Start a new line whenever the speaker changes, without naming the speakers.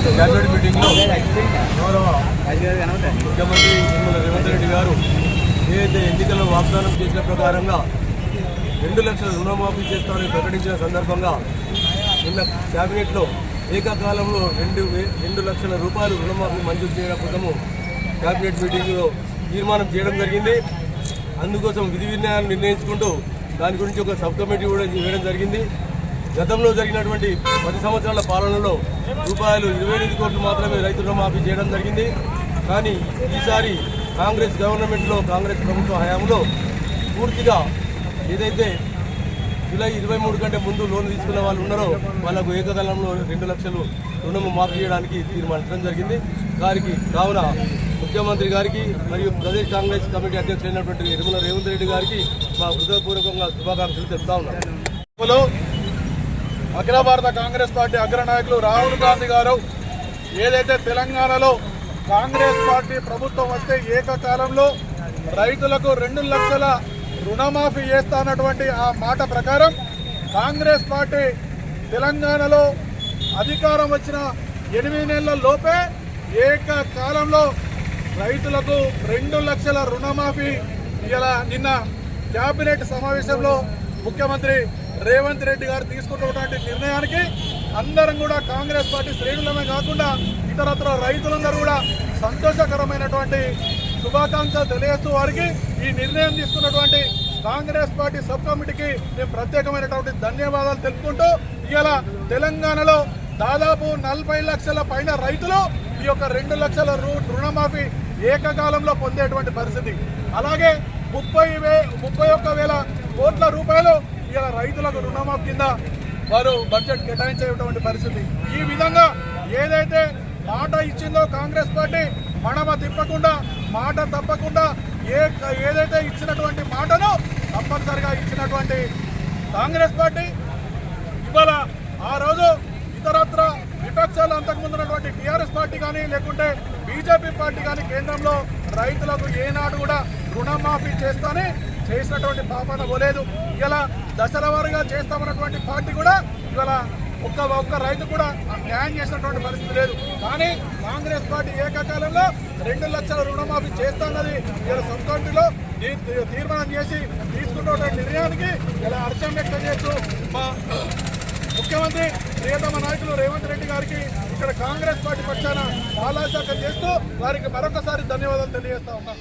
ఆధ్వర్యంలో గౌరవ ముఖ్యమంత్రి రేవంత్ రెడ్డి గారు ఏదైతే ఎన్నికల్లో వాగ్దానం చేసిన ప్రకారంగా రెండు లక్షల రుణమాఫీ చేస్తామని ప్రకటించిన సందర్భంగా నిన్న క్యాబినెట్లో ఏకకాలంలో రెండు రెండు లక్షల రూపాయలు రుణమాఫీ మంజూరు చేయడం కోసము క్యాబినెట్ మీటింగ్లో తీర్మానం చేయడం జరిగింది. అందుకోసం విధి విన్యాయాలు నిర్ణయించుకుంటూ దాని గురించి ఒక సబ్ కమిటీ కూడా వేయడం జరిగింది. గతంలో జరిగినటువంటి పది సంవత్సరాల పాలనలో రూపాయలు ఇరవై ఎనిమిది కోట్లు మాత్రమే రైతు రుణమాఫీ చేయడం జరిగింది. కానీ ఈసారి కాంగ్రెస్ గవర్నమెంట్లో కాంగ్రెస్ ప్రభుత్వ హయాంలో పూర్తిగా ఏదైతే జూలై ఇరవై మూడు కంటే ముందు లోన్ తీసుకున్న వాళ్ళు ఉన్నారో వాళ్ళకు ఏకకాలంలో రెండు లక్షలు రుణము మాఫీ చేయడానికి తీర్మానించడం జరిగింది. దానికి కావున ముఖ్యమంత్రి గారికి మరియు ప్రదేశ్ కాంగ్రెస్ కమిటీ అధ్యక్షులైనటువంటి నిర్మల రేవంత్ రెడ్డి గారికి మా హృదయపూర్వకంగా శుభాకాంక్షలు తెలుపుతా ఉన్నాం.
అఖిల భారత కాంగ్రెస్ పార్టీ అగ్రనాయకులు రాహుల్ గాంధీ గారు ఏదైతే తెలంగాణలో కాంగ్రెస్ పార్టీ ప్రభుత్వం వస్తే ఏకకాలంలో రైతులకు రెండు లక్షల రుణమాఫీ చేస్తానటువంటి ఆ మాట ప్రకారం కాంగ్రెస్ పార్టీ తెలంగాణలో అధికారం వచ్చిన ఎనిమిది నెలల లోపే ఏకకాలంలో రైతులకు రెండు లక్షల రుణమాఫీ ఇలా నిన్న కేబినెట్ సమావేశంలో ముఖ్యమంత్రి రేవంత్ రెడ్డి గారు తీసుకున్నటువంటి నిర్ణయానికి అందరం కూడా కాంగ్రెస్ పార్టీ శ్రేణులమే కాకుండా ఇతరత్ర రైతులందరూ కూడా సంతోషకరమైనటువంటి శుభాకాంక్షలు తెలియజేస్తూ వారికి ఈ నిర్ణయం తీసుకున్నటువంటి కాంగ్రెస్ పార్టీ సబ్ కమిటీకి మేము ప్రత్యేకమైనటువంటి ధన్యవాదాలు తెలుపుకుంటూ ఇలా తెలంగాణలో దాదాపు నలభై లక్షల పైన రైతులు ఈ యొక్క రెండు లక్షల రుణమాఫీ ఏకకాలంలో పొందేటువంటి పరిస్థితి. అలాగే ముప్పై వే ముప్పై ఒక్క వేల కోట్ల రూపాయలు ఇలా రైతులకు రుణమాఫ్ కింద వారు బడ్జెట్ కేటాయించేటువంటి పరిస్థితి. ఈ విధంగా ఏదైతే మాట ఇచ్చిందో కాంగ్రెస్ పార్టీ మడమ తిప్పకుండా మాట తప్పకుండా ఏ ఏదైతే ఇచ్చినటువంటి మాటను తప్పనిసరిగా ఇచ్చినటువంటి కాంగ్రెస్ పార్టీ ఇవాళ ఆ రోజు ఇతరత్ర విపక్షాలు అంతకుముందు ఉన్నటువంటి టీఆర్ఎస్ పార్టీ కానీ లేకుంటే బీజేపీ పార్టీ కానీ కేంద్రంలో రైతులకు ఏనాడు కూడా రుణమాఫీ చేస్తానే చేసినటువంటి పాపన పోలేదు. ఇలా దశల వారీగా చేస్తామన్నటువంటి పార్టీ కూడా ఇవాళ ఒక్క ఒక్క రైతు కూడా న్యాయం చేసినటువంటి పరిస్థితి లేదు. కానీ కాంగ్రెస్ పార్టీ ఏకకాలంలో రెండు లక్షల రుణమాఫీ చేస్తానది ఇలా సబ్కమిటీలో తీర్మానం చేసి తీసుకున్నటువంటి నిర్ణయానికి ఇలా అర్థం వ్యక్తం చేస్తూ మా ముఖ్యమంత్రి ప్రియతమ నాయకులు రేవంత్ రెడ్డి గారికి ఇక్కడ కాంగ్రెస్ పార్టీ పక్షాన బాలాశాఖ చేస్తూ వారికి మరొకసారి ధన్యవాదాలు తెలియజేస్తా ఉన్నాం.